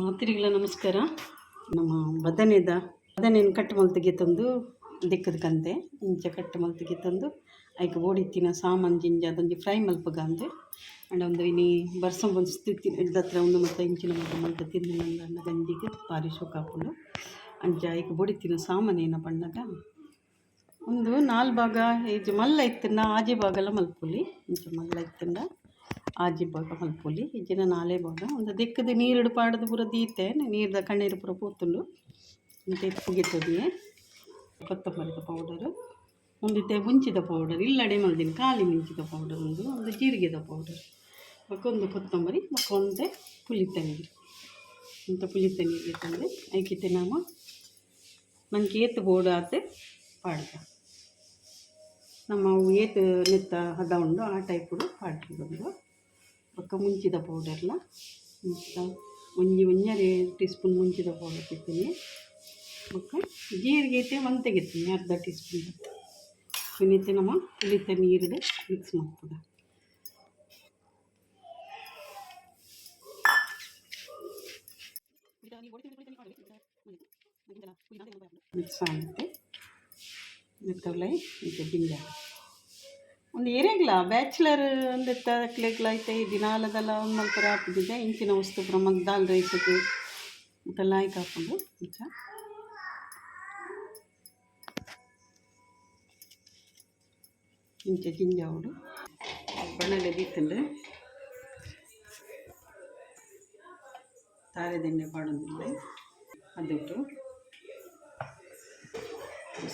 ಮಾತಿರಿಗಳ ನಮಸ್ಕಾರ. ನಮ್ಮ ಬದನೆದ, ಬದನೆಯನ್ನು ಕಟ್ಟು ಮಲ್ ತಂದು ದಿಕ್ಕದ ಕಂತೆ, ಇಂಚ ಕಟ್ಟು ಮಲ್ತಿಗೆ ತಂದು ಐಕ್ ಓಡಿತ್ತಿನ ಸಾಮಾನು, ಜಿಂಜ, ಅದೊಂದು ಫ್ರೈ ಮಲ್ಪಗ ಅಂದೆ ಅಂಡ್ ಒಂದು ಇನಿ ಬರ್ಸ ಒಂದು ಸ್ಥಿತಿ ಒಂದು ಮತ್ತು ಇಂಚಿನ ಮತ್ತು ಮಲ್ತ ತಿಂದು ನನ್ನ ಗಂಜಿಗೆ ಭಾರಿ ಶೋಕ ಹಾಕೊಂಡು ಅಂಚ ಐಕ್ ಬೋಡಿತ್ತಿನ ಸಾಮಾನು ಏನ ಪಂಡಗ ಒಂದು ನಾಲ್ ಭಾಗ ಈಜು ಮಲ್ಲ ಇತ್ತಿನ ಆಜಿ ಭಾಗಲ ಮಲ್ಪುಲಿ. ಇಂಚ ಮಲ್ಲ ಇತ್ತಿಂದ ಆಜಿ ಭಾಗ ಮಲ್ಪೊಲಿ ಇಜ್ಜಿನ ನಾಲೆ ಭಾಗ ಒಂದು ದಿಕ್ಕದ ನೀರು ಪಾಡದ ಪೂರ ದೀತೆ ನೀರ್ದ ಕಣ್ಣೀರು ಪೂರ ಪೋತುಂಡು. ಇಂತೆ ಪುಗಿತದಿಯೆ ಕೊತ್ತಂಬರಿದ ಪೌಡರ್ ಒಂದಿತ್ತೆ ಮುಂಚಿದ ಪೌಡರ್, ಇಲ್ಲಡೆ ಮಲ್ದಿನ ಖಾಲಿ ಮುಂಚಿದ ಪೌಡರ್ ಒಂದು ಒಂದು ಜೀರಿಗೆದ ಪೌಡರ್. ಮಕ್ಕೊಂದು ಕೊತ್ತಂಬರಿ ಬೊಕ ಒಂದೆ ಪುಳಿತ ನೀರು ಅಂತ ಪುಲಿತ ನೀರಿಗೆ ತಂದೆ ಐಕಿತ್ತೆ ನಾವು. ನನಗೆ ಏತ್ ಬೋಡ ಆತೆ, ಪಾಡ್ದ. ನಮ್ಮ ಏತ್ ನೆತ್ತ ಹದ ಉಂಡು, ಆ ಟೈಪುಡು ಪಾಡ್ರಿ ಬಂದು. ಬೊಕ್ಕ ಮುಂಚಿದ ಪೌಡರ್ಲ ಒಂಜಿ ಒಂಜರೆ ಟೀ ಸ್ಪೂನ್ ಮುಂಚಿದ ಪೌಡರ್ ತಿತ್ತೀನಿ ಬೊಕ್ಕ ಜೀರಿಗೆ ಐತೆ ಒಂದು ತೆಗಿತೀನಿ ಅರ್ಧ ಟೀ ಸ್ಪೂನ್ ಇನ್ನೈತೆ ನಮ್ಮ ಪುಳಿತ ನೀರಿಡು ಮಿಕ್ಸ್ ಮಾಡ್ತದೆ ಮಿಕ್ಸ್ ಆಗುತ್ತೆ. ಈಗ ಗಿಂಜ ಒಂದು ಏರೇಗ್ಲ ಬ್ಯಾಚುಲರ್ ಒಂದು ತಕ್ಲೆಗ್ಲ ಐತೆ, ಈ ದಿನಾಲದಲ್ಲ ಒಂದು ಮಲ್ಪರ ಹಾಕಿದ್ದೆ ಇಂಚಿನ ವಸ್ತು ಪ್ರಮಾಣ ದಾಲ್ ರೈಸಕ್ಕೆ ಇದೆಲ್ಲ ಆಯ್ಕೆ ಹಾಕೊಂಡು ಇಂಚ ಇಂಚ ಗಿಂಜ ಅವಡು ಬೀತಂದ್ರೆ ತಾರೆ ದಂಡೆ ಪಾಡೋದಿಲ್ಲ ಅದಿಟ್ಟು.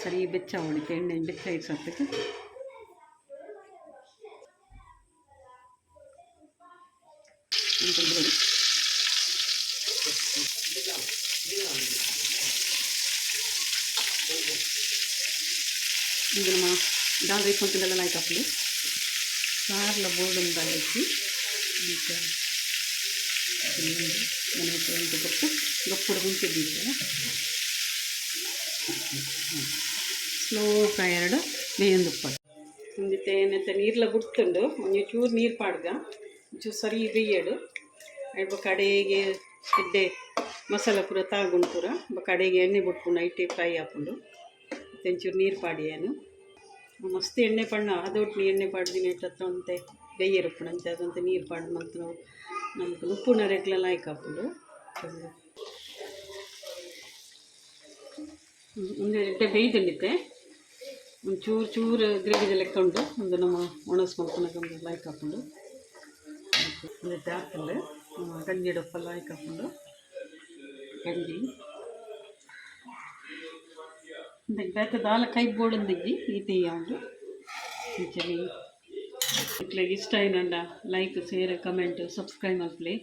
ಸರಿ ಬೆಚ್ಚ ಹೊಡಿತೆ ಎಣ್ಣೆ ಬೆಚ್ಚ ಇಡ್ಸೋದಕ್ಕೆ ನೋಡಿ ಇದು ನಮ್ಮ ದಾಲ್ ರೈಸ್ ಮತ್ತದೆಲ್ಲ ಲೈಕ್ ಹಾಕಲಿ ಸಾರ್ಲ ಬೋರ್ಡ್ ಒಂದು ಹಾಕಿ ನನಗೆ ಒಂದು ಗೊತ್ತು ಗೊಪ್ಪುಡ ಮುಂಚೆ ಬೀಳ್ತೇನೆ ಸ್ಲೋ ಫ್ರೈ ಎರಡು ಬೇಯೊಂದು ಉಪ್ಪು ಒಂದಿತ್ತೆ ಏನಂತ ನೀರ್ಲ ಬಿಡ್ತುಂಡು ಒಂಜಿ ಚೂರು ನೀರು ಪಾಡ್ಗ ಒಂಚೂರು ಸರಿ ಬೇಯಡು ಅಯ್ಯ ಕಡೆಗೆ ಎಡ್ಡೆ ಮಸಾಲ ಪೂರ ತಾಗುಂಡು ಪೂರ. ಕಡೆಗೆ ಎಣ್ಣೆ ಬಿಟ್ಕೊಂಡು ಐಟೆ ಫ್ರೈ ಹಾಕೊಂಡು ಒಂಚೂರು ನೀರು ಪಾಡಿಯಾನು ಮಸ್ತ್ ಎಣ್ಣೆ ಪಣ್ಣ ಅದೊಟ್ಟು ಎಣ್ಣೆ ಪಾಡ್ದಿನ ಇಟ್ಟತ್ರ ಅಂತೆ ಬೇಯರುಪ್ಪು ಅಂತೆ, ಅದಂತೆ ನೀರು ಪಾಡು ಮತ್ತು ನಾವು ನಮ್ಗೆ ಉಪ್ಪುನ ರೆಗ್ಲೆಲ್ಲ ಹಾಕಿ ಹಾಕೊಂಡು ಒಂದು ಎಡ್ಡೆ ಬೇಯ್ದುಂಡಿತ್ತೆ ಒಂದು ಚೂರು ಚೂರು ಲೆಕ್ಕ ಉಂಟು ಒಂದು ನಮ್ಮ ಒಣಸ್ ಮಾಡ್ಕೊಂಡು ಲೈಕ್ ಹಾಕೊಂಡು ಒಂದು ಹಾಕಲ್ಲ ಗಂಜಿ ಡಪ್ಪೆಲ್ಲ ಹಾಕಿ ಹಾಕೊಂಡು ಗಂಜಿ ಬೇತ ದಾಲ ಕೈ ಬೋಡಂದಿದ್ದಿ ಈ ತೆಯ್ಯ ಉಂಟು ಇಂಚಲಿ ಇಟ್ಲಾಗ ಇಷ್ಟ ಏನಂಡ like share comment subscribe ಮಲ್ಪಲಿ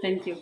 thank you